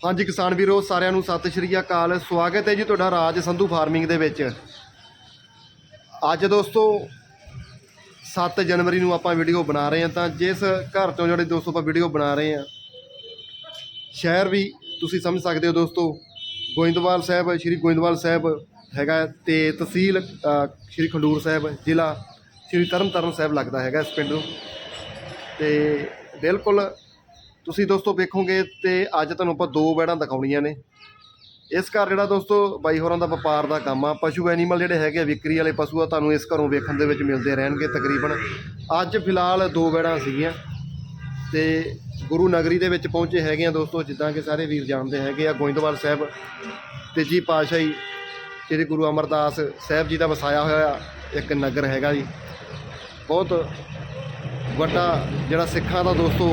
ਹਾਂਜੀ ਕਿਸਾਨ ਵੀਰੋ, ਸਾਰਿਆਂ ਨੂੰ ਸਤਿ ਸ਼੍ਰੀ ਅਕਾਲ। ਸਵਾਗਤ ਹੈ ਜੀ ਤੁਹਾਡਾ ਰਾਜ ਸੰਧੂ ਫਾਰਮਿੰਗ ਦੇ ਵਿੱਚ। ਅੱਜ ਦੋਸਤੋ 7 ਜਨਵਰੀ ਨੂੰ ਆਪਾਂ ਵੀਡੀਓ ਬਣਾ ਰਹੇ ਹਾਂ ਤਾਂ ਜਿਸ ਘਰ ਤੋਂ ਜਿਹੜੇ ਦੋਸਤੋ ਆਪਾਂ ਵੀਡੀਓ ਬਣਾ ਰਹੇ ਹਾਂ, ਸ਼ਹਿਰ ਵੀ ਤੁਸੀਂ ਸਮਝ ਸਕਦੇ ਹੋ ਦੋਸਤੋ, ਗੋਇੰਦਵਾਲ ਸਾਹਿਬ, ਸ਼੍ਰੀ ਗੋਇੰਦਵਾਲ ਸਾਹਿਬ ਹੈਗਾ ਤੇ ਤਹਿਸੀਲ ਸ਼੍ਰੀ ਖੰਡੂਰ ਸਾਹਿਬ, ਜ਼ਿਲ੍ਹਾ ਸ਼੍ਰੀ ਤਰਨਤਾਰਨ ਸਾਹਿਬ ਲੱਗਦਾ ਹੈਗਾ ਇਸ ਪਿੰਡ ਨੂੰ। ਤੇ ਬਿਲਕੁਲ ਤੁਸੀਂ ਦੋਸਤੋ ਵੇਖੋਗੇ ਤੇ ਅੱਜ ਤੁਹਾਨੂੰ ਆਪਾਂ ਦੋ ਬੈੜਾਂ ਦਿਖਾਉਣੀਆਂ ਨੇ। ਇਸ ਘਰ ਜਿਹੜਾ ਦੋਸਤੋ ਬਾਈ ਹੋਰਾਂ ਦਾ ਵਪਾਰ ਦਾ ਕੰਮ ਆ ਪਸ਼ੂ ਐਨੀਮਲ ਜਿਹੜੇ ਹੈਗੇ ਆ, ਵਿਕਰੀ ਵਾਲੇ ਪਸ਼ੂ ਆ ਤੁਹਾਨੂੰ ਇਸ ਘਰੋਂ ਵੇਖਣ ਦੇ ਵਿੱਚ ਮਿਲਦੇ ਰਹਿਣਗੇ ਤਕਰੀਬਨ। ਅੱਜ ਫਿਲਹਾਲ ਦੋ ਬੈੜਾਂ ਸੀਗੀਆਂ ਤੇ ਗੁਰੂ ਨਗਰੀ ਦੇ ਵਿੱਚ ਪਹੁੰਚੇ ਹੈਗੇ ਆ ਦੋਸਤੋ ਜਿੱਦਾਂ ਕਿ ਸਾਰੇ ਵੀਰ ਜਾਣਦੇ ਹੈਗੇ ਆ ਗੋਇੰਦਵਾਲ ਸਾਹਿਬ ਤੇਜੀ ਪਾਤਸ਼ਾਹੀ ਸ੍ਰੀ ਗੁਰੂ ਅਮਰਦਾਸ ਸਾਹਿਬ ਜੀ ਦਾ ਵਸਾਇਆ ਹੋਇਆ ਇੱਕ ਨਗਰ ਹੈਗਾ ਜੀ। ਬਹੁਤ ਵੱਡਾ ਜਿਹੜਾ ਸਿੱਖਾਂ ਦਾ ਦੋਸਤੋ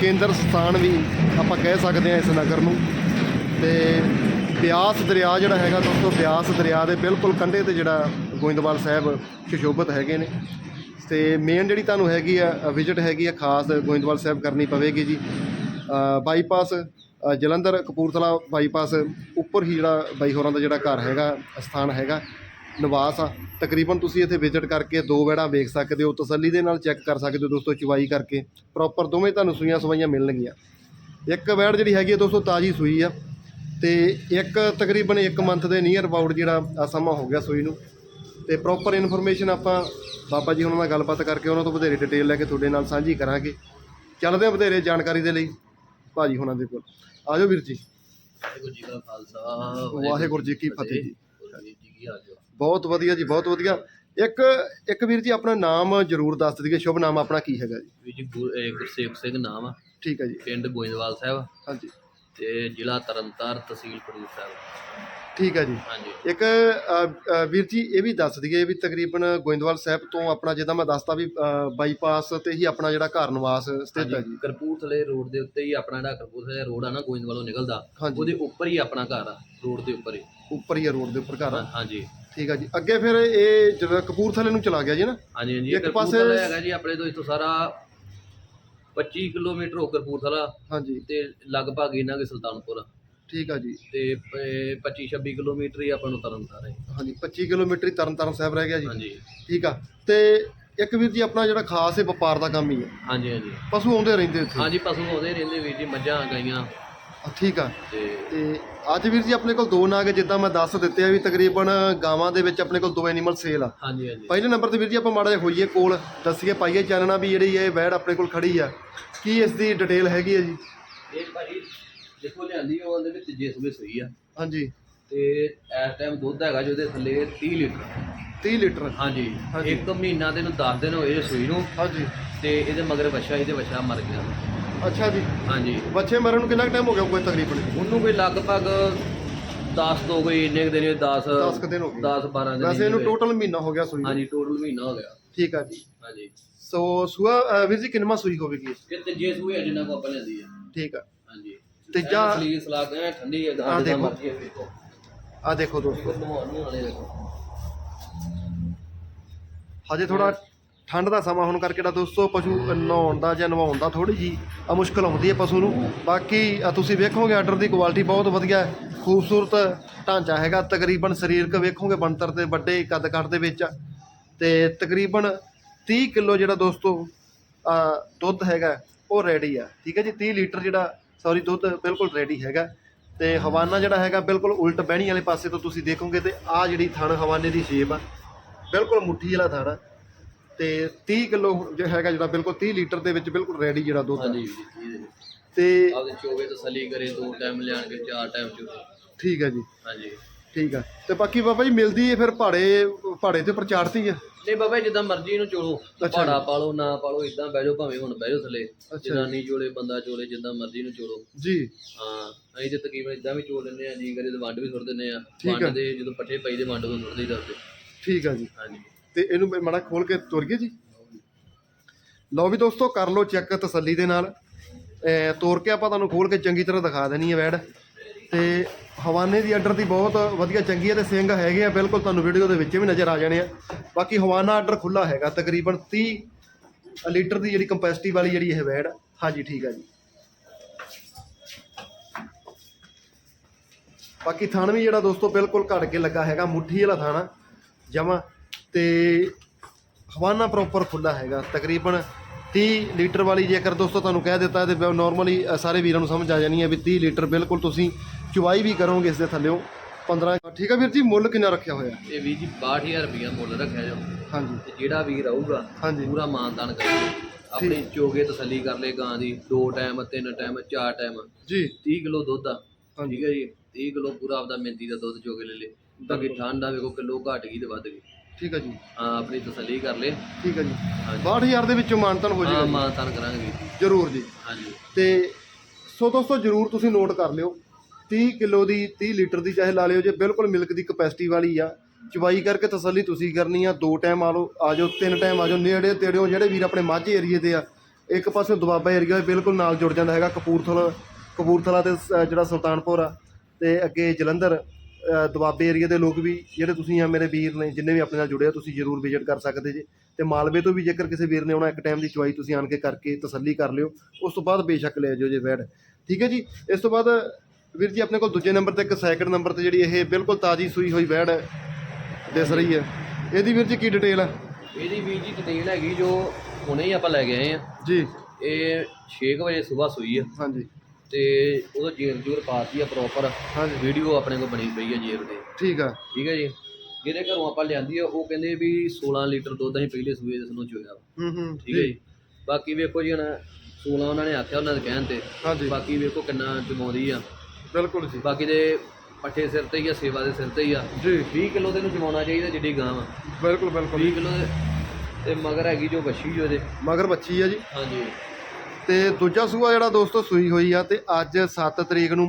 ਕੇਂਦਰ ਸਥਾਨ ਵੀ ਆਪਾਂ ਕਹਿ ਸਕਦੇ ਹਾਂ ਇਸ ਨਗਰ ਨੂੰ। ਤੇ ਬਿਆਸ ਦਰਿਆ ਜਿਹੜਾ ਹੈਗਾ ਦੋਸਤੋ, ਬਿਆਸ ਦਰਿਆ ਦੇ ਬਿਲਕੁਲ ਕੰਢੇ ਤੇ ਜਿਹੜਾ ਗੋਇੰਦਵਾਲ ਸਾਹਿਬ ਸੁਸ਼ੋਭਿਤ ਹੈਗੇ ਨੇ। ਤੇ ਮੇਨ ਜਿਹੜੀ ਤੁਹਾਨੂੰ ਹੈਗੀ ਆ ਵਿਜ਼ਿਟ ਹੈਗੀ ਆ, ਖਾਸ ਗੋਇੰਦਵਾਲ ਸਾਹਿਬ ਕਰਨੀ ਪਵੇਗੀ ਜੀ। ਬਾਈਪਾਸ ਜਲੰਧਰ ਕਪੂਰਥਲਾ ਬਾਈਪਾਸ ਉੱਪਰ ਹੀ ਜਿਹੜਾ ਬਾਈ ਹੋਰਾਂ ਦਾ ਜਿਹੜਾ ਘਰ ਹੈਗਾ ਸਥਾਨ ਹੈਗਾ। ਨਿਵਾਸ ਆ। ਤਕਰੀਬਨ ਤੁਸੀਂ ਇੱਥੇ ਵਿਜ਼ਿਟ ਕਰਕੇ ਦੋ ਵੜਾ ਵੇਖ ਸਕਦੇ ਹੋ ਤਸੱਲੀ ਦੇ ਨਾਲ ਚੈੱਕ ਕਰ ਸਕਦੇ ਹੋ ਦੋਸਤੋ ਚੁਵਾਈ ਕਰਕੇ। ਪ੍ਰੋਪਰ ਦੋਵੇਂ ਤੁਹਾਨੂੰ ਸੂਈਆਂ ਸਵਾਈਆਂ ਮਿਲਣਗੀਆਂ। ਇੱਕ ਵੈੜ ਜਿਹੜੀ ਹੈਗੀ ਹੈ ਦੋਸਤੋ ਤਾਜੀ ਸੂਈ ਆ ਤੇ ਇੱਕ ਤਕਰੀਬਨ 1 ਮੰਥ ਦੇ ਨੀਅਰ ਅਬਾਊਟ ਜਿਹੜਾ ਆ ਸਮਾਂ ਹੋ ਗਿਆ ਸੂਈ ਨੂੰ। ਤੇ ਪ੍ਰੋਪਰ ਇਨਫੋਰਮੇਸ਼ਨ ਆਪਾਂ ਬਾਬਾ ਜੀ ਉਹਨਾਂ ਨਾਲ ਗੱਲਬਾਤ ਕਰਕੇ ਉਹਨਾਂ ਤੋਂ ਵਧੇਰੇ ਡਿਟੇਲ ਲੈ ਕੇ ਤੁਹਾਡੇ ਨਾਲ ਸਾਂਝੀ ਕਰਾਂਗੇ। ਚੱਲਦੇ ਹਾਂ ਵਧੇਰੇ ਜਾਣਕਾਰੀ ਦੇ ਲਈ ਭਾਜੀ ਹੁਣਾਂ ਦੇ ਕੋਲ। ਆਜੋ ਵੀਰ ਜੀ। ਵਾਹਿਗੁਰੂ ਜੀ ਕਾ ਖਾਲਸਾ ਵਾਹਿਗੁਰੂ ਜੀ ਕੀ ਫਤਿਹ ਜੀ। ਜੀ। ਕੀ ਹਾਲ ਬਹੁਤ ਵਧੀਆ ਜੀ ਬਹੁਤ ਵਧੀਆ। ਇੱਕ ਇੱਕ ਵੀਰ ਜੀ ਆਪਣਾ ਨਾਮ ਜਰੂਰ ਦੱਸ ਦਈਏ ਸ਼ੁਭ ਨਾਮ ਆਪਣਾ ਕੀ ਹੈਗਾ ਜੀ? ਵੀ ਜੀ ਗੁਰ- ਇਹ ਗੁਰਸੇਵਕ ਸਿੰਘ ਨਾਮ ਆ। ਠੀਕ ਹੈ ਜੀ। ਪਿੰਡ ਗੋਇੰਦਵਾਲ ਸਾਹਿਬ। ਹਾਂਜੀ। ਤੇ ਜ਼ਿਲ੍ਹਾ ਤਰਨਤਾਰ ਤਹਿਸੀਲ ਖਡੂਰ ਸਾਹਿਬ। ਠੀਕ ਹੈ ਜੀ। ਹਾਂਜੀ। ਇੱਕ ਅ, ਅ, ਵੀਰ ਜੀ ਇਹ ਵੀ ਦੱਸ ਦਈਏ ਵੀ ਤਕਰੀਬਨ ਗੋਇੰਦਵਾਲ ਸਾਹਿਬ ਤੋਂ ਆਪਣਾ ਜਿੱਦਾਂ ਮੈਂ ਦੱਸਤਾ ਵੀ ਅ, ਬਾਈਪਾਸ ਤੇ ਹੀ ਆਪਣਾ ਜਿਹੜਾ ਘਰ ਨਿਵਾਸ ਸਥਿਤ ਹੈ ਜੀ। ਕਰਪੂਰਥਲੇ ਰੋਡ ਦੇ ਉੱਤੇ ਹੀ ਆਪਣਾ ਜਿਹੜਾ ਕਰਪੂਰਥਲੇ ਰੋਡ ਆ ਨਾ ਗੋਇੰਦਵਾਲੋਂ ਨਿਕਲਦਾ ਹਾਂਜੀ। ਉਹਦੇ ਉੱਪਰ ਹੀ ਆਪਣਾ ਘਰ ਆ ਰੋਡ ਦੇ ਉੱਪਰ ਹੀ। ਉੱਪਰ ਹੀ ਆ ਰੋਡ ਦੇ ਉੱਪਰ ਘਰ ਆ। ਹਾਂ- ਹਾਂਜੀ। ਠੀਕ ਹੈ ਜੀ। ਅੱਗੇ ਫਿਰ ਇਹ ਜਦੋਂ ਕਪੂਰਥਲੇ ਨੂੰ ਚਲਾ ਗਿਆ ਜੀ ਨਾ? ਹਾਂਜੀ ਹਾਂਜੀ ਇੱਕ ਪਾਸੇ- ਕਰਪੂਰਥਲਾ ਹੈਗਾ ਜੀ ਆਪਣੇ ਤੋਂ ਇੱਥੋਂ ਸਾਰਾ 25 ਕਿਲੋਮੀਟਰ ਹੋ ਕਰਪੂਰਥਲਾ ਹਾਂਜੀ। ਤੇ ਲਗਭਗ ਇਹਨਾਂ ਦੇ ਸੁਲਤਾਨਪੁਰ ਠੀਕ ਆ ਜੀ। ਤੇ 25 26 ਕਿਲੋਮੀਟਰ ਹੀ ਆਪਾਂ ਨੂੰ ਤਰਨਤਾਰਨ ਹੈ। ਹਾਂਜੀ 25 ਕਿਲੋਮੀਟਰ ਹੀ ਤਰਨਤਾਰਨ ਸਾਹਿਬ ਰਹਿ ਗਿਆ ਜੀ। ਹਾਂਜੀ। ਠੀਕ ਆ। ਤੇ ਇੱਕ ਵੀਰ ਜੀ ਆਪਣਾ ਜਿਹੜਾ ਖਾਸ ਹੈ ਵਪਾਰ ਦਾ ਕੰਮ ਹੀ ਹੈ। ਹਾਂਜੀ ਹਾਂਜੀ। ਪਸ਼ੂ ਆਉਂਦੇ ਰਹਿੰਦੇ ਇੱਥੇ? ਹਾਂਜੀ ਪਸ਼ੂ ਆਉਂਦੇ ਰਹਿੰਦੇ ਵੀਰ ਜੀ ਮੱਝਾਂ ਗਾਈਆਂ। ਆ, ਠੀਕ ਆ। ਤੇ ਤੇ ਅੱਜ ਵੀਰ ਜੀ ਆਪਣੇ ਕੋਲ ਦੋ ਨਾਗ ਜਿੱਦਾਂ ਮੈਂ ਦੱਸ ਦਿੱਤੇ ਆ ਵੀ ਤਕਰੀਬਨ ਗਾਵਾਂ ਦੇ ਵਿੱਚ ਆਪਣੇ ਕੋਲ ਦੋ ਐਨੀਮਲ ਸੇਲ ਆ। ਹਾਂਜੀ ਹਾਂਜੀ। ਪਹਿਲੇ ਨੰਬਰ ਤੇ ਵੀਰ ਜੀ ਆਪਾਂ ਮਾੜਾ ਜਿਹਾ ਹੋਈਏ ਕੋਲ। ਦੱਸੀਏ ਪਾਈਏ ਚਾਨਣਾ ਵੀ ਜਿਹੜੀ ਇਹ ਵੈੜ ਆਪਣੇ ਕੋਲ ਖੜੀ ਆ। ਕੀ ਇਸ ਦੀ ਡਿਟੇਲ ਹੈਗੀ ਹੈ ਜੀ? ਇਹ ਭਾਜੀ ਦੇਖੋ ਲਿਆਂਦੀ ਉਹ ਉਹਦੇ ਵਿੱਚ ਜਿਸਮੇ ਸਹੀ ਆ। ਹਾਂਜੀ। ਤੇ ਇਸ ਟਾਈਮ ਦੁੱਧ ਹੈਗਾ ਜੀ ਉਹਦੇ ਥੱਲੇ 30 ਲੀਟਰ। 30 ਲੀਟਰ। ਹਾਂਜੀ। ਹਾਂਜੀ। ਇੱਕ ਮਹੀਨਾ ਦੇ ਨੂੰ 10 ਦਿਨ ਹੋਏ ਸੂਈ ਨੂੰ। ਹਾਂਜੀ। ਤੇ ਇਹਦੇ ਮਗਰ ਬੱਚਾ ਇਹਦੇ ਬੱਚਾ ਮਰ ਗਿਆ। ਅੱਛਾ ਜੀ। ਹਾਂਜੀ। ਬੱਚੇ ਮਰਨ ਨੂੰ ਕਿੰਨਾ ਟਾਈਮ ਹੋ ਗਿਆ ਕੋਈ ਤਕਰੀਬਨ? ਉਹਨੂੰ ਕੋਈ ਲਗਭਗ 10 ਤੋਂ ਕੋਈ ਇੰਨੇ ਕੁ ਦਿਨ 10 10 ਕੁ ਦਿਨ ਹੋ ਗਏ। 10 12 ਦਿਨ ਵੈਸੇ ਇਹਨੂੰ ਹੋਏ। ਟੋਟਲ ਮਹੀਨਾ ਹੋ ਗਿਆ ਸੂਈ ਨੂੰ। ਹਾਂਜੀ ਟੋਟਲ ਮਹੀਨਾ ਹੋ ਗਿਆ। ਠੀਕ ਆ ਜੀ। ਹਾਂਜੀ। ਸੋ ਸੂਆ ਅ, ਵੀਰ ਜੀ ਕਿੰਨਵਾਂ ਸੂਈ ਹੋਵੇਗੀ? ਇਹ ਤੇ ਜੇ ਸੂਈ ਜਿੰਨਾ ਕੋ ਆਪਾਂ ਲੈਂਦੀ ਆ। ਠੀਕ ਆ। ਤੀਜਾ- ਸਲੀਰ ਸਲਾਕ ਹੈ ਠੰਡੀ ਹੈ ਆਹ ਦੇਖੋ। ਮਰਜ਼ੀ ਹੈ ਵੇਖੋ ਆ ਦੇਖੋ ਦੋਸਤੋ। ਦੇਖੋ ਨਹਾਉਣ ਨੂੰ ਵਾਲੇ ਦੇਖੋ। ਹਜੇ ਥੋੜਾ ਠੰਡ ਦਾ ਸਮਾਂ ਹੋਣ ਕਰਕੇ ਜਿਹੜਾ ਦੋਸਤੋ ਪਸ਼ੂ ਨਹਾਉਣ ਦਾ ਜਾਂ ਨਵਾਉਣ ਦਾ ਥੋੜੀ ਜੀ ਮੁਸ਼ਕਲ ਆਉਂਦੀ ਹੈ ਪਸ਼ੂ ਨੂੰ। ਬਾਕੀ ਅ, ਤੁਸੀਂ ਵੇਖੋਗੇ ਆਰਡਰ ਦੀ ਕੁਆਲਿਟੀ ਬਹੁਤ ਵਧੀਆ ਹੈ। ਖੂਬਸੂਰਤ ਢਾਂਚਾ ਹੈਗਾ। ਤਕਰੀਬਨ ਸਰੀਰਕ ਵੇਖੋਗੇ ਬਣਤਰ ਤੇ ਵੱਡੇ ਕੱਦ ਕੱਟ ਦੇ ਵਿੱਚ। ਆ। ਤੇ ਤਕਰੀਬਨ 30 ਕਿਲੋ ਜਿਹੜਾ ਦੋਸਤੋ ਅ, ਦੁੱਧ ਹੈਗਾ ਉਹ ਰੈਡੀ ਆ। ਠੀਕ ਹੈ ਜੀ? 30 ਲੀਟਰ ਜਿਹੜਾ ਸੌਰੀ ਦੁੱਧ ਬਿਲਕੁਲ ਰੈਡੀ ਹੈਗਾ। ਤੇ ਹਵਾਨਾ ਜਿਹੜਾ ਹੈਗਾ ਬਿਲਕੁਲ ਉਲਟ ਬਹਿਣੀ ਵਾਲੇ ਪਾਸੇ ਤੋਂ ਤੁਸੀਂ ਦੇਖੋਗੇ ਤੇ ਆ ਜਿਹੜੀ ਥਣ ਹਵਾਨੇ ਦੀ ਸ਼ੇਪ ਆ ਬਿਲਕੁਲ ਮੁੱਠੀ ਵਾਲਾ ਥਣ ਆ। ਤੇ 30 ਕਿਲੋ ਜੋ ਹੈਗਾ ਜਿਹੜਾ ਬਿਲਕੁਲ 30 ਲੀਟਰ ਦੇ ਵਿੱਚ ਬਿਲਕੁਲ ਰੈਡੀ ਜਿਹੜਾ ਦੁੱਧ ਆ। ਤੇ ਆਪਦੇ ਚੋਵੇ ਤਸੱਲੀ ਕਰੇ ਦੋ ਟਾਈਮ ਲਿਆਣ ਕੇ ਚਾਰ ਟਾਈਮ ਚੋਵੇ। ਠੀਕ ਹੈ ਜੀ। ਹਾਂਜੀ। ਠੀਕ ਆ। ਤੇ ਬਾਕੀ ਬਾਬਾ ਜੀ ਮਿਲਦੀ ਹੈ ਫਿਰ ਭਾੜੇ ਭਾੜੇ ਤੇ ਪ੍ਰਚਾਰਤੀ ਆ। ਨਹੀਂ ਬਾਬਾ ਜੀ, ਜਿੱਦਾਂ ਮਰਜ਼ੀ ਇਹਨੂੰ ਚੋਲੋ ਅੱਛਾ ਭਾੜਾ ਪਾਲੋ ਨਾ ਪਾਲੋ ਇਦਾਂ ਬਹਿ ਜਾਓ ਭਾਵੇਂ ਹੁਣ ਬਹਿ ਜਾਓ ਥੱਲੇ। ਜੀ। ਜਨਾਨੀ ਚੋਲੇ ਬੰਦਾ ਚੋਲੇ ਜਿੱਦਾਂ ਮਰਜ਼ੀ ਨੂੰ ਚੋਲੋ ਜੀ। ਹਾਂ ਅਸੀਂ ਤੇ ਤਕਰੀਬਨ ਇਦਾਂ ਵੀ ਚੋਲ ਲੈਂਦੇ ਆ ਜੀ ਕਰੇ ਤੇ ਵੰਡ ਵੀ ਸੁੱਟ ਦਿੰਦੇ ਆ ਠੀਕ ਆ। ਵੰਡ ਦੇ ਜਦੋਂ ਪੱਠੇ ਪਈ ਦੇ ਵੰਡ ਤੋਂ ਸੁੱਟ ਦਈਦਾ ਉੱਤੇ ਠੀਕ ਆ ਜੀ। ਹਾਂਜੀ। ਤੇ ਇਹਨੂੰ ਮੈਂ ਮਾੜਾ ਖੋਲ ਕੇ ਤੁਰ ਗਏ ਜੀ। ਲਓ ਵੀ ਦੋਸਤੋ ਕਰ ਲਓ ਚੈੱਕ ਤਸੱਲੀ ਦੇ ਨਾਲ। ਤੋੜ ਕੇ ਆਪਾਂ ਤੁਹਾਨੂੰ ਖੋਲ ਕੇ ਚੰਗੀ ਤਰ੍ਹਾਂ ਦਿਖਾ ਦੇਣੀ ਹੈ ਵੈੜ। ਤੇ ਹਵਾਨੇ ਦੀ ਆਰਡਰ ਦੀ ਬਹੁਤ ਵਧੀਆ ਚੰਗੀ ਹੈ ਤੇ ਸਿੰਘ ਹੈਗੇ ਆ, ਬਿਲਕੁਲ ਤੁਹਾਨੂੰ ਵੀਡੀਓ ਦੇ ਵਿੱਚ ਵੀ ਨਜ਼ਰ ਆ ਜਾਣੇ ਆ। ਬਾਕੀ ਹਵਾਨਾ ਆਰਡਰ ਖੁੱਲਾ ਹੈਗਾ, ਤਕਰੀਬਨ 30 ਲੀਟਰ ਦੀ ਜਿਹੜੀ ਕੰਪੈਸਿਟੀ ਵਾਲੀ ਜਿਹੜੀ ਇਹ ਵੈੜ ਹਾਂਜੀ, ਠੀਕ ਆ ਜੀ। ਬਾਕੀ ਥਣ ਵੀ ਜਿਹੜਾ ਦੋਸਤੋ ਬਿਲਕੁਲ ਘੜ ਕੇ ਲੱਗਾ ਹੈਗਾ, ਮੁੱਠੀ ਵਾਲਾ ਥਾਣਾ ਜਮਾ। ਤੇ ਹਵਾਨਾ ਪ੍ਰੋਪਰ ਖੁੱਲਾ ਹੈਗਾ, ਤਕਰੀਬਨ 30 ਲੀਟਰ ਵਾਲੀ ਜੇਕਰ ਦੋਸਤੋ ਤੁਹਾਨੂੰ ਕਹਿ ਦਿੱਤਾ ਤੇ ਨਾਰਮਲੀ ਸਾਰੇ ਵੀਰਾਂ ਨੂੰ ਸਮਝ ਆ ਜਾਣੀ ਹੈ ਵੀ 30 ਲੀਟਰ ਬਿਲਕੁਲ ਤੁਸੀਂ ਚੁਵਾਈ ਵੀ ਕਰੋਗੇ ਇਸ ਦੇ ਥੱਲੇਓ? 15 ਠੀਕ ਹੈ ਵੀਰ ਜੀ ਮੁੱਲ ਕਿੰਨਾ ਰੱਖਿਆ ਹੋਇਆ? ਇਹ ਵੀ ਜੀ 62000 ਰੁਪਇਆ ਮੁੱਲ ਰੱਖਿਆ ਜੋ। ਹਾਂਜੀ। ਤੇ ਜਿਹੜਾ ਵੀਰ ਆਊਗਾ ਹਾਂਜੀ। ਪੂਰਾ ਮਾਨਦਾਨ ਕਰਾਂਗੇ ਆਪਣੀ ਚੋਗੇ ਤਸੱਲੀ ਕਰ ਲੈ ਗਾਂ ਦੀ। ਦੋ ਟਾਈਮ ਤਿੰਨ ਟਾਈਮ ਚਾਰ ਟਾਈਮ ਜੀ। 30 ਕਿਲੋ ਦੁੱਧ ਆ। ਹਾਂਜੀ। ਠੀਕ ਹੈ ਜੀ। 30 ਕਿਲੋ ਪੂਰਾ ਆਪਦਾ ਮਿੰਦੀ ਦਾ ਦੁੱਧ ਚੋਗੇ ਲੈ ਲੈ ਬਾਕੀ ਠੰਡ ਆ ਵੇਖੋ ਕਿਲੋ ਘਟ ਗਈ ਤੇ ਵੱਧ ਗਈ। ਠੀਕ ਹੈ ਜੀ। ਹਾਂ ਆਪਣੀ ਤਸੱਲੀ ਕਰ ਲੈ ਠੀਕ ਹੈ ਜੀ। ਹਾਂਜੀ। 62000 ਦੇ ਵਿੱਚੋਂ ਮਾਨਤਨ ਹੋ ਹਾਂ ਜਾਏਗਾ ਮਾਨਦਾਨ ਕਰਾਂਗੇ ਵੀਰ ਜੀ। ਜਰੂਰ ਜੀ। ਹਾਂਜੀ। ਤੇ ਸੋ ਦੋਸਤੋ ਜਰੂਰ ਤੁਸੀਂ ਨੋਟ ਕਰ ਲਿਓ। 30 ਕਿਲੋ ਦੀ 30 ਲੀਟਰ ਦੀ ਚਾਹੇ ਲਾ ਲਿਓ ਜੇ, ਬਿਲਕੁਲ ਮਿਲਕ ਦੀ ਕਪੈਸਿਟੀ ਵਾਲੀ ਆ। ਚਵਾਈ ਕਰਕੇ ਤਸੱਲੀ ਤੁਸੀਂ ਕਰਨੀ ਆ, ਦੋ ਟਾਈਮ ਆ ਲਓ, ਆ ਜਾਓ, ਤਿੰਨ ਟਾਈਮ ਆ ਜਾਓ, ਨੇੜੇ ਤੇੜਿਓ ਜਿਹੜੇ ਵੀਰ ਆਪਣੇ ਮਾਝੇ ਏਰੀਏ ਦੇ ਆ, ਇੱਕ ਪਾਸੇ ਦੁਆਬਾ ਏਰੀਆ ਬਿਲਕੁਲ ਨਾਲ ਜੁੜ ਜਾਂਦਾ ਹੈਗਾ, ਕਪੂਰਥਲਾ ਕਪੂਰਥਲਾ ਤੇ ਸ- ਜਿਹੜਾ ਸੁਲਤਾਨਪੁਰ ਆ ਤੇ ਅੱਗੇ ਜਲੰਧਰ ਦੁਆਬੇ ਏਰੀਆ ਦੇ ਲੋਕ ਵੀ, ਜਿਹੜੇ ਤੁਸੀਂ ਆ ਮੇਰੇ ਵੀਰ ਨੇ, ਜਿੰਨੇ ਵੀ ਆਪਣੇ ਨਾਲ ਜੁੜੇ ਆ, ਤੁਸੀਂ ਜਰੂਰ ਵਿਜ਼ਿਟ ਕਰ ਸਕਦੇ ਜੇ। ਤੇ ਮਾਲਵੇ ਤੋਂ ਵੀ ਜੇਕਰ ਕਿਸੇ ਵੀਰ ਨੇ ਆਉਣਾ, ਇੱਕ ਟਾਈਮ ਦੀ ਚਵਾਈ ਤੁਸੀਂ ਆਣ ਕੇ ਕਰਕੇ ਤਸੱਲੀ ਕਰ ਲਿਓ, ਉਸ ਤੋਂ ਬਾਅਦ ਬੇਸ਼ੱਕ ਲੈ ਜਾਓ ਜੇ ਵੈੜ ਠੀਕ ਹੈ ਜੀ? ਇਸ ਤੋਂ ਬਾਅਦ ਵੀਰ ਜੀ ਆਪਣੇ ਕੋਲ ਦੂਜੇ ਨੰਬਰ ਤੇ ਇੱਕ ਸੈਕਿੰਡ ਨੰਬਰ ਤੇ ਜਿਹੜੀ ਇਹ ਬਿਲਕੁਲ ਤਾਜ਼ੀ ਸੂਈ ਹੋਈ ਵੈੜ ਦਿਸ ਰਹੀ ਹੈ। ਇਹਦੀ ਵੀਰ ਜੀ ਕੀ ਡਿਟੇਲ ਆ? ਇਹਦੀ ਵੀਰ ਜੀ ਡਿਟੇਲ ਹੈਗੀ ਜੋ ਹੁਣੇ ਹੀ ਆਪਾਂ ਲੈ ਕੇ ਆਏ ਆ। ਜੀ। ਇਹ 6 ਵਜੇ ਸਵੇਰ ਸੂਈ ਆ। ਹਾਂਜੀ। ਤੇ ਉਹਦਾ ਜੇਰ ਜੂਰ ਪਾਤੀ ਆ ਪ੍ਰੋਪਰ ਹਾਂਜੀ। ਵੀਡੀਓ ਆਪਣੇ ਕੋਲ ਬਣੀ ਪਈ ਆ ਜੇਰ ਦੇ ਠੀਕ ਆ। ਠੀਕ ਹੈ ਜੀ। ਜਿਹਦੇ ਘਰੋਂ ਆਪਾਂ ਲਿਆਂਦੀ ਆ ਉਹ ਕਹਿੰਦੇ ਵੀ 16 ਲੀਟਰ ਦੁੱਧ ਅਸੀਂ ਪਹਿਲੇ ਸੂਏ ਦੇ ਨੂੰ ਚੋਇਆ। ਹੂੰ ਹੂੰ। ਠੀਕ ਹੈ ਜੀ। ਬਾਕੀ ਵੇਖੋ ਜੀ ਹੁਣ 16 ਉਹਨਾਂ ਨੇ ਆਖਿਆ ਉਹਨਾਂ ਦੇ ਕਹਿਣ ਤੇ। ਬਾਕੀ ਵੇਖੋ ਕਿੰਨਾ ਜਮਾਉਂਦੀ ਆ। ਬਿਲਕੁਲ ਜੀ। ਬਾਕੀ ਦੇ ਪੱਠੇ ਸਿਰ ਤੇ ਹੀ ਆ ਸੇਵਾ ਦੇ ਸਿਰ ਤੇ ਹੀ ਆ ਜੀ। 20 ਕਿਲੋ ਦੇ ਨੂੰ ਜਮਾਉਣਾ ਚਾਹੀਦਾ ਜਿੱਡੀ ਗਾਂ ਵਾ। ਬਿਲਕੁਲ ਬਿਲਕੁਲ 20 ਕਿਲੋ ਦੇ ਤੇ ਮਗਰ ਹੈਗੀ ਜੋ ਵੱਛੀ ਜੋ ਇਹਦੇ ਮਗਰ ਬੱਚੀ ਆ ਜੀ। ਹਾਂਜੀ। ਤੇ ਦੂਜਾ ਸੂਆ ਜਿਹੜਾ ਦੋਸਤੋ ਸੂਈ ਹੋਈ ਆ ਤੇ ਅੱਜ 7 ਤਰੀਕ ਨੂੰ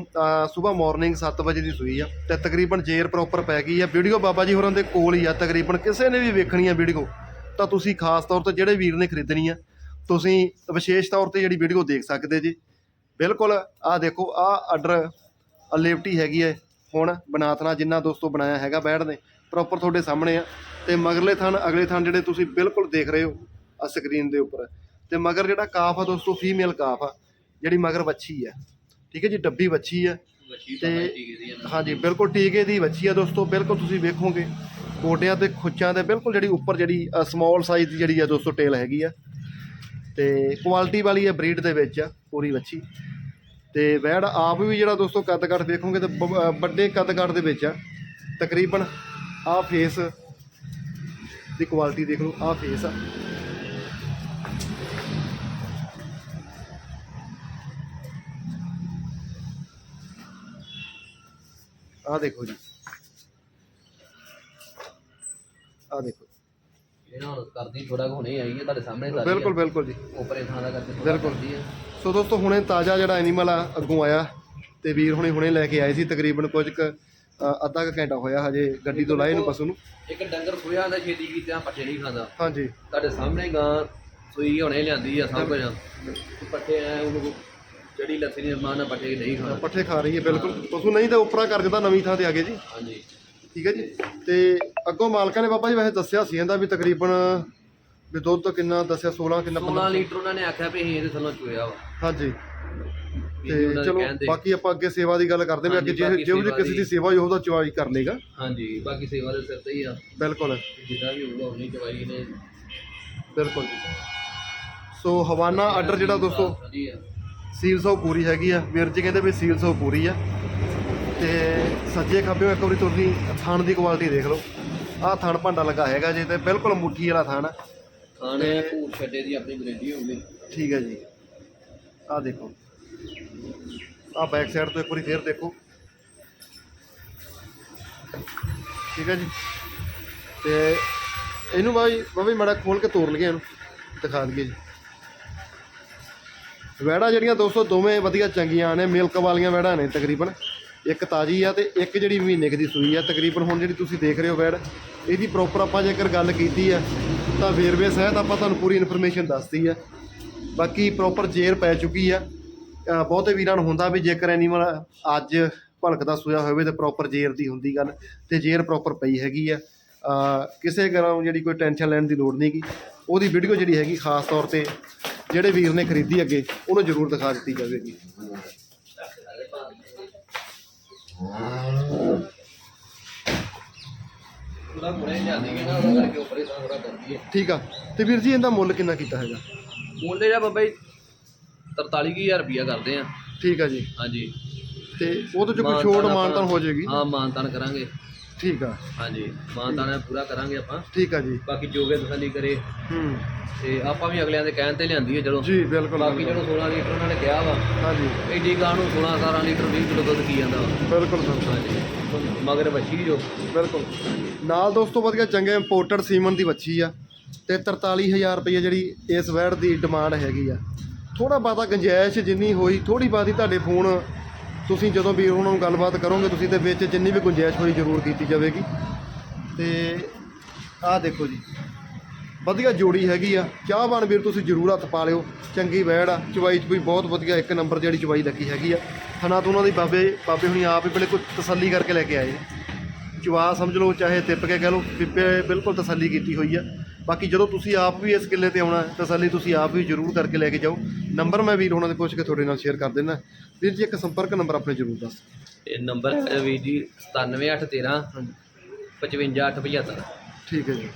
ਸਵੇਰ ਮਾਰਨਿੰਗ 7 ਵਜੇ ਦੀ ਸੂਈ ਆ ਤੇ ਤਕਰੀਬਨ ਜੇਰ ਪ੍ਰੋਪਰ ਪੈ ਗਈ ਆ। ਵੀਡੀਓ ਬਾਬਾ ਜੀ ਹੋਰਾਂ ਦੇ ਕੋਲ ਹੀ ਆ ਤਕਰੀਬਨ ਕਿਸੇ ਨੇ ਵੀ ਵੇਖਣੀ ਆ ਵੀਡੀਓ ਤਾਂ ਤੁਸੀਂ ਖਾਸ ਤੌਰ ਤੇ ਜਿਹੜੇ ਵੀਰ ਨੇ ਖਰੀਦਣੀ ਆ ਤੁਸੀਂ ਵਿਸ਼ੇਸ਼ ਤੌਰ ਤੇ ਜਿਹੜੀ ਵੀਡੀਓ ਦੇਖ ਸਕਦੇ ਜੀ। ਬਿਲਕੁਲ ਆ ਦੇਖੋ ਆ ਆਰਡਰ ਲੇਵਟੀ ਹੈਗੀ ਹੈ ਹੁਣ ਬਨਾਤਨਾ ਜਿੰਨਾ ਦੋਸਤੋ ਬਣਾਇਆ ਹੈਗਾ ਬੈੜ ਨੇ ਪ੍ਰੋਪਰ ਤੁਹਾਡੇ ਸਾਹਮਣੇ ਆ। ਤੇ ਮਗਰਲੇ ਥਣ ਅਗਲੇ ਥਣ ਜਿਹੜੇ ਤੁਸੀਂ ਬਿਲਕੁਲ ਦੇਖ ਰਹੇ ਹੋ ਆ ਸਕਰੀਨ ਦੇ ਉੱਪਰ। ਤੇ ਮਗਰ ਜਿਹੜਾ ਕਾਫ ਆ ਦੋਸਤੋ ਫੀਮੇਲ ਕਾਫ ਆ ਜਿਹੜੀ ਮਗਰ ਵੱਛੀ ਆ। ਠੀਕ ਹੈ ਜੀ ਡੱਬੀ ਵੱਛੀ ਆ। ਤੇ- ਤਾਂ ਹਾਂਜੀ ਬਿਲਕੁਲ ਟੀਕੇ ਦੀ ਵੱਛੀ ਆ ਦੋਸਤੋ ਬਿਲਕੁਲ ਤੁਸੀਂ ਵੇਖੋਗੇ। ਗੋਡਿਆਂ ਤੇ ਖੁੱਚਾਂ ਦੇ ਬਿਲਕੁਲ ਜਿਹੜੀ ਉੱਪਰ ਜਿਹੜੀ ਸਮਾਲ ਸਾਈਜ਼ ਦੀ ਜਿਹੜੀ ਆ ਦੋਸਤੋ ਟੇਲ ਹੈਗੀ ਆ। ਤੇ ਕੁਆਲਿਟੀ ਵਾਲੀ ਆ ਬਰੀਡ ਦੇ ਵਿੱਚ ਆ ਪੂਰੀ ਵੱਛੀ। ਤੇ ਵੈੜ ਆਪ ਵੀ ਜਿਹੜਾ ਦੋਸਤੋ ਕੱਦ ਕੱਟ ਵੇਖੋਗੇ ਤੇ ਵੱਡੇ ਕੱਦ ਕੱਟ ਦੇ ਵਿੱਚ ਆ। ਤਕਰੀਬਨ ਆ ਫੇਸ ਦੀ ਕੁਆਲਿਟੀ ਦੇਖ ਲਓ ਆ ਫੇਸ ਆ। ਆ ਦੇਖੋ ਜੀ। ਆ ਦੇਖੋ। ਇਹ ਨਾ ਕਰਦੀ ਥੋੜਾ ਹੁਣੇ ਆਈ ਹੈ ਤੁਹਾਡੇ ਸਾਹਮਣੇ ਸਾਰੀ ਬਿਲਕੁਲ ਬਿਲਕੁਲ ਜੀ। ਉਪਰੇ ਥਾਂ ਦਾ ਕਰਕੇ ਬਿਲਕੁਲ। ਆ। ਸੋ ਦੋਸਤੋ ਹੁਣੇ ਤਾਜ਼ਾ ਜਿਹੜਾ ਐਨੀਮਲ ਆ ਅੱਗੋਂ ਆਇਆ ਤੇ ਵੀਰ ਹੁਣੇ ਹੁਣੇ ਲੈ ਕੇ ਆਏ ਸੀ ਤਕਰੀਬਨ ਕੁਝ ਕੁ ਅ, ਅੱਧਾ ਕੁ ਘੰਟਾ ਹੋਇਆ ਹਜੇ ਗੱਡੀ ਤੋਂ ਲਾਏ ਨੂੰ ਪਸ਼ੂ ਨੂੰ। ਇੱਕ ਡੰਗਰ ਸੋਇਆ ਦਾ ਛੇਤੀ ਕੀਤੇ ਆ ਪੱਠੇ ਨਹੀਂ ਖਾਂਦਾ। ਹਾਂਜੀ। ਤੁਹਾਡੇ ਸਾਹਮਣੇ ਗਾਂ ਸੂਈ ਹੁਣੇ ਲਿਆਂਦੀ ਆ ਸਭ ਕੁਝ। ਪੱਠੇ ਐ ਉਹਨੂੰ ਜਿਹੜੀ ਲੱਸੀ ਨਹੀਂ ਮਾਂ ਨਾਲ ਪੱਠੇ ਨਹੀਂ ਖਾਣਾ ਪੱਠੇ ਖਾ ਰਹੀ ਹੈ ਬਿਲਕੁਲ। ਪਸ਼ੂ ਨਹੀਂ ਤਾਂ ਉਪਰਾ ਕਰ ਦਿੰਦਾ ਨਵੀਂ ਥਾਂ ਤੇ ਆ ਗਏ ਜੀ। ਹਾਂਜੀ। ਠੀਕ ਹੈ ਜੀ। ਤੇ ਅੱਗੋਂ ਮਾਲਕਾਂ ਨੇ ਬਾਬਾ ਜੀ ਵੈਸੇ ਦੱਸਿਆ ਸੀ ਇਹਦਾ ਵੀ ਤਕਰੀਬਨ ਵੀ ਦੁੱਧ ਕਿੰਨਾ ਦੱਸਿਆ 16 ਕਿੰਨਾ 16 ਲੀਟਰ ਉਹਨਾਂ ਨੇ ਆਖਿਆ ਵੀ ਅਸੀਂ ਇਹਦੇ ਥੱਲੋਂ ਚੋਇਆ ਵਾ। ਹਾਂਜੀ। ਵੀ ਤੇ ਉਹਨਾਂ ਦੇ ਚਲੋ ਕਹਿਣ ਤੇ। ਬਾਕੀ ਆਪਾਂ ਅੱਗੇ ਸੇਵਾ ਦੀ ਗੱਲ ਕਰਦੇ ਹਾਂ ਵੀ ਅੱਗੇ ਹਾਂਜੀ, ਜੇ ਜਿਹੋ ਜਿਹੀ ਬਾਕੀ ਕਿਸੇ ਦੀ ਸੇਵਾ ਸੇਵਾ ਹੋਈ ਉਹਦਾ ਚਵਾਈ ਕਰ ਲੇਗਾ ਹਾਂਜੀ ਬਾਕੀ ਸੇਵਾ ਦੇ ਸਿਰ ਤੇ ਹੀ ਆ। ਬਿਲਕੁਲ। ਜਿੱਦਾਂ ਵੀ ਹੋਊਗਾ ਉਨੀ ਚਵਾਈ ਨੇ। ਬਿਲਕੁਲ ਜੀ। ਸੋ ਹਵਾਨਾ ਆਰਡਰ ਜਿਹੜਾ ਦੋਸਤੋ ਹਾਂਜੀ ਆ। ਸੀਲ ਸੌ ਪੂਰੀ ਹੈਗੀ ਆ। ਵੀਰ ਜੀ ਕਹਿੰਦੇ ਵੀ ਸੀਲ ਸੌ ਪੂਰੀ ਆ। ਤੇ ਸੱਜੇ ਖੱਬੇ ਇੱਕ ਵਾਰੀ ਤੁਸੀਂ ਥਣ ਦੀ ਕੁਆਲਿਟੀ ਦੇਖ ਲਓ। ਆਹ ਥਣ ਭਾਂਡਾ ਲੱਗਾ ਹੈਗਾ ਜੀ ਤੇ ਬਿਲਕੁਲ ਮੁੱਠੀ ਵਾਲਾ ਥਣ ਆ। ਖਾਣੇ ਭੂਰ ਛੱਡੇ ਦੀ ਆਪਣੀ ਗਰੰਟੀ ਹੋਊਗੀ ਠੀਕ ਹੈ ਜੀ। ਆਹ ਦੇਖੋ। ਆਹ ਬੈਕ ਸਾਈਡ ਤੋਂ ਇੱਕ ਵਾਰੀ ਫੇਰ ਦੇਖੋ। ਠੀਕ ਹੈ ਜੀ। ਤੇ ਇਹਨੂੰ ਬਾਈ ਬਾਬੀ ਮੜਾ ਖੋਲ ਕੇ ਤੋੜ ਲਈਏ ਇਹਨੂੰ। ਦਿਖਾ ਦਈਏ ਜੀ। ਵੈੜਾ ਜਿਹੜੀਆਂ ਦੋਸਤੋ, ਦੋਵੇਂ ਵਧੀਆ ਚੰਗੀਆਂ ਨੇ, ਮਿਲਕ ਵਾਲੀਆਂ ਵੈੜਾਂ ਨੇ ਤਕਰੀਬਨ। ਇੱਕ ਤਾਜੀ ਆ ਤੇ ਇੱਕ ਜਿਹੜੀ ਮਹੀਨੇ ਦੀ ਸੂਈ ਆ। ਤਕਰੀਬਨ ਹੁਣ ਜਿਹੜੀ ਤੁਸੀਂ ਦੇਖ ਰਹੇ ਹੋ ਵੈੜ ਇਹਦੀ ਪ੍ਰੋਪਰ ਆਪਾਂ ਜੇਕਰ ਗੱਲ ਕੀਤੀ ਆ ਤਾਂ ਵੇਰਵੇ ਸਹਿਤ ਆਪਾਂ ਤੁਹਾਨੂੰ ਪੂਰੀ ਇਨਫੋਰਮੇਸ਼ਨ ਦੱਸਦੀ ਆ। ਬਾਕੀ ਪ੍ਰੋਪਰ ਜੇਰ ਪੈ ਚੁੱਕੀ ਆ। ਬਹੁਤੇ ਵੀਰਾਂ ਨੂੰ ਹੁੰਦਾ ਵੀ ਜੇਕਰ ਐਨੀਮਲ ਅੱਜ ਭਲਕਦਾ ਸੋਇਆ ਹੋਵੇ ਤੇ ਪ੍ਰੋਪਰ ਜੇਰ ਦੀ ਹੁੰਦੀ ਗੱਲ ਤੇ ਜੇਰ ਪ੍ਰੋਪਰ ਪਈ ਹੈਗੀ ਆ। ਕਿਸੇ ਗਰਾਂ ਨੂੰ ਜਿਹੜੀ ਕੋਈ ਟੈਨਸ਼ਨ ਲੈਣ ਦੀ ਲੋੜ ਨਹੀਂ ਨਹੀਂਗੀ ਉਹਦੀ ਵੀਡੀਓ ਜਿਹੜੀ ਹੈਗੀ ਖਾਸ ਤੌਰ ਤੇ ਜਿਹੜੇ ਵੀਰ ਨੇ ਖਰੀਦੀ ਅੱਗੇ, ਉਹਨੂੰ ਜ਼ਰੂਰ ਦਿਖਾ ਦਿੱਤੀ ਜਾਵੇਗੀ। ਪੂਰਾ ਹੁਣੇ ਲਿਆਂਦੀ ਹੈ ਨਾ ਉਹਦਾ ਕਰਕੇ ਉੱਪਰ ਹੀ ਥੋੜਾ ਕਰਦੀ ਹੈ। ਠੀਕ ਆ। ਤੇ ਵੀਰ ਜੀ ਇਹਦਾ ਮੁੱਲ ਕਿੰਨਾ ਕੀਤਾ ਹੈਗਾ? ਮੁੱਲ ਜਿਹੜਾ ਬਾਬਾ ਜੀ 43000 ਰੁਪਇਆ ਕਰਦੇ ਆ। ਠੀਕ ਆ ਜੀ। ਹਾਂਜੀ। ਤੇ ਉਹਦੇ ਚ ਕੋਈ ਛੋਟ ਮਾਨਤਾਨ ਹੋ ਜਾਏਗੀ? ਹਾਂ ਮਾਨਤਾਨ ਕਰਾਂਗੇ। ਠੀਕ ਆ। ਹਾਂਜੀ ਮਾਨਤਾਨ ਪੂਰਾ ਕਰਾਂਗੇ ਆਪਾਂ। ਠੀਕ ਆ ਜੀ। ਬਾਕੀ ਜੋਗੇ ਤਸੱਲੀ ਕਰੇ। ਹੂੰ। ਤੇ ਆਪਾਂ ਵੀ ਅਗਲਿਆਂ ਦੇ ਕਹਿਣ ਤੇ ਲਿਆਂਦੀ ਹੈ ਚਲੋ। ਜੀ ਬਿਲਕੁਲ ਬਾਕੀ ਚਲੋ 16 ਲੀਟਰ ਉਹਨਾਂ ਨੇ ਕਿਹਾ ਵਾ। ਹਾਂਜੀ। ਐਡੀ ਗਾਂ ਨੂੰ 16 17 ਲੀਟਰ 20 ਕਿਲੋ ਦੁੱਧ ਕੀ ਜਾਂਦਾ ਵਾ। ਬਿਲਕੁਲ ਬਿਲਕੁਲ। ਹਾਂਜੀ। ਮਗਰ ਵੱਛੀ ਜੋ। ਬਿਲਕੁਲ। ਨਾਲ ਦੋਸਤੋ ਵਧੀਆ ਚੰਗੇ ਇੰਪੋਰਟਡ ਸੀਮਨ ਦੀ ਵੱਛੀ ਆ ਤੇ 43000 ਰੁਪਏ ਜਿਹੜੀ ਇਸ ਵੈੜ ਦੀ ਡਿਮਾਂਡ ਹੈਗੀ ਆ। ਥੋੜਾ ਬਾਤਾ ਗੁੰਜਾਇਸ਼ ਜਿੰਨੀ ਹੋਈ ਥੋੜੀ ਬਾਤੀ ਤੁਹਾਡੇ ਫੋਨ ਤੁਸੀਂ ਜਦੋਂ ਵੀ ਉਹਨਾਂ ਨੂੰ ਗੱਲਬਾਤ ਕਰੋਗੇ, ਤੁਸੀਂ ਤੇ ਵਿੱਚ ਜਿੰਨੀ ਵੀ ਗੁੰਜਾਇਸ਼ ਹੋਈ ਜ਼ਰੂਰ ਕੀਤੀ ਜਾਵੇਗੀ। ਤੇ ਆਹ ਦੇਖੋ ਜੀ, ਵਧੀਆ ਜੋੜੀ ਹੈਗੀ ਆ। ਚਾਹਵਾਨ ਵੀਰ ਤੁਸੀਂ ਜ਼ਰੂਰ ਹੱਥ ਪਾ ਲਿਓ। ਚੰਗੀ ਵੈੜ ਆ। ਚਵਾਈ ਚ ਵੀ ਬਹੁਤ ਵਧੀਆ ਇੱਕ ਨੰਬਰ ਜਿਹੜੀ ਚਵਾਈ ਲੱਗੀ ਹੈਗੀ ਆ। ਹਨਾ ਤੋਂ ਉਹਨਾਂ ਦੀ ਬਾਬੇ ਬਾਬੇ ਹੁਣੀ ਆਪ ਹੀ ਕੋਈ ਤਸੱਲੀ ਕਰਕੇ ਲੈ ਕੇ ਆਏ ਚਵਾ ਸਮਝ ਲਓ ਚਾਹੇ ਤਿੱਪ ਕੇ ਕਹਿ ਲਓ ਪਿੱਪੇ ਬਿਲਕੁਲ ਤਸੱਲੀ ਕੀਤੀ ਹੋਈ ਆ। ਬਾਕੀ ਜਦੋਂ ਤੁਸੀਂ ਆਪ ਵੀ ਇਸ ਕਿੱਲੇ ਤੇ ਆਉਣਾ ਤਸੱਲੀ ਤੁਸੀਂ ਆਪ ਵੀ ਜ਼ਰੂਰ ਕਰਕੇ ਲੈ ਕੇ ਜਾਓ। ਨੰਬਰ ਮੈਂ ਵੀਰ ਉਹਨਾਂ ਦੇ ਪੁੱਛ ਕੇ ਤੁਹਾਡੇ ਨਾਲ ਸ਼ੇਅਰ ਕਰ ਦਿੰਦਾ। ਵੀਰ ਜੀ ਇੱਕ ਸੰਪਰਕ ਨੰਬਰ ਆਪਣੇ ਜ਼ਰੂਰ ਦੱਸ। ਇਹ ਨੰਬਰ ਹੈ ਵੀਰ ਜੀ 97813 55875 ਠੀਕ ਹੈ ਜੀ।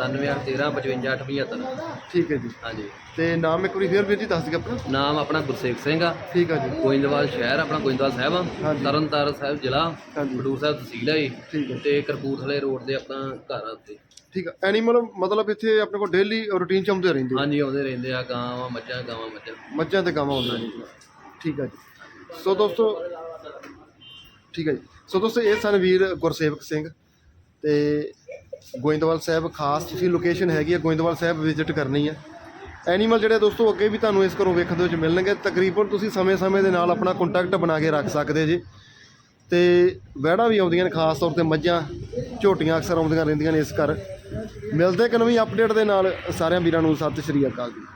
97813 55875 ਠੀਕ ਹੈ ਜੀ। ਹਾਂਜੀ। ਤੇ ਨਾਮ ਇੱਕ ਵਾਰੀ ਫੇਰ ਵੀਰ ਜੀ ਦੱਸ ਦਿਓ ਆਪਣਾ। ਨਾਮ ਆਪਣਾ ਗੁਰਸੇਵ ਸਿੰਘ ਆ। ਠੀਕ ਹੈ ਜੀ। ਗੋਇੰਦਵਾਲ ਸ਼ਹਿਰ ਆਪਣਾ ਗੋਇੰਦਵਾਲ ਸਾਹਿਬ ਆ। ਹਾਂਜੀ। ਤਰਨਤਾਰਨ ਸਾਹਿਬ ਜ਼ਿਲ੍ਹਾ ਹਾਂਜੀ। ਬਡੂਰ ਸਾਹਿਬ ਤਹਿਸੀਲ ਹੈ ਜੀ। ਠੀਕ ਹੈ ਤੇ ਕਰਪੂਰਥਲੇ ਰੋਡ ਦੇ ਆਪਣਾ ਘਰ ਆ ਉੱਤੇ ਠੀਕ ਹੈ ਐਨੀਮਲ ਮਤਲਬ ਇੱਥੇ ਆਪਣੇ ਕੋਲ ਡੇਲੀ ਰੂਟੀਨ ਚ ਆਉਂਦੇ ਰਹਿੰਦੇ ਆ। ਹਾਂਜੀ ਆਉਂਦੇ ਰਹਿੰਦੇ ਆ। ਗਾਵਾਂ ਮੱਝਾਂ ਗਾਵਾਂ ਮੱਝਾਂ। ਮੱਝਾਂ ਤੇ ਗਾਵਾਂ ਆਉਂਦੀਆਂ ਨੇ। ਠੀਕ ਹੈ ਜੀ। ਸੋ ਦੋਸਤੋ ਠੀਕ ਹੈ ਜੀ। ਸੋ ਦੋਸਤੋ ਇਹ ਸਨ ਵੀਰ ਗੁਰਸੇਵਕ ਸਿੰਘ ਤੇ ਗੋਇੰਦਵਾਲ ਸਾਹਿਬ, ਖਾਸ ਤੁਸੀਂ ਲੋਕੇਸ਼ਨ ਹੈਗੀ ਹੈ ਗੋਇੰਦਵਾਲ ਸਾਹਿਬ ਵਿਜ਼ਿਟ ਕਰਨੀ ਹੈ ਐਨੀਮਲ ਜਿਹੜੇ ਦੋਸਤੋ, ਅੱਗੇ ਵੀ ਤੁਹਾਨੂੰ ਇਸ ਘਰੋਂ ਵੇਖਣ ਦੇ ਵਿੱਚ ਮਿਲਣਗੇ। ਤਕਰੀਬਨ ਤੁਸੀਂ ਸਮੇਂ-ਸਮੇਂ ਦੇ ਨਾਲ ਆਪਣਾ ਕੰਟੈਕਟ ਬਣਾ ਕੇ ਰੱਖ ਸਕਦੇ ਜੀ। ਤੇ ਵਹਿੜਾਂ ਵੀ ਆਉਂਦੀਆਂ ਨੇ, ਖਾਸ ਤੌਰ ਤੇ ਮੱਝਾਂ, ਝੋਟੀਆਂ ਅਕਸਰ ਆਉਂਦੀਆਂ ਰਹਿੰਦੀਆਂ ਨੇ ਇਸ ਘਰ। ਮਿਲਦੇ ਇੱਕ ਨਵੀਂ ਅਪਡੇਟ ਦੇ ਨਾਲ। ਸਾਰਿਆਂ ਵੀਰਾਂ ਨੂੰ ਸਤਿ ਸ਼੍ਰੀ ਅਕਾਲ ਜੀ।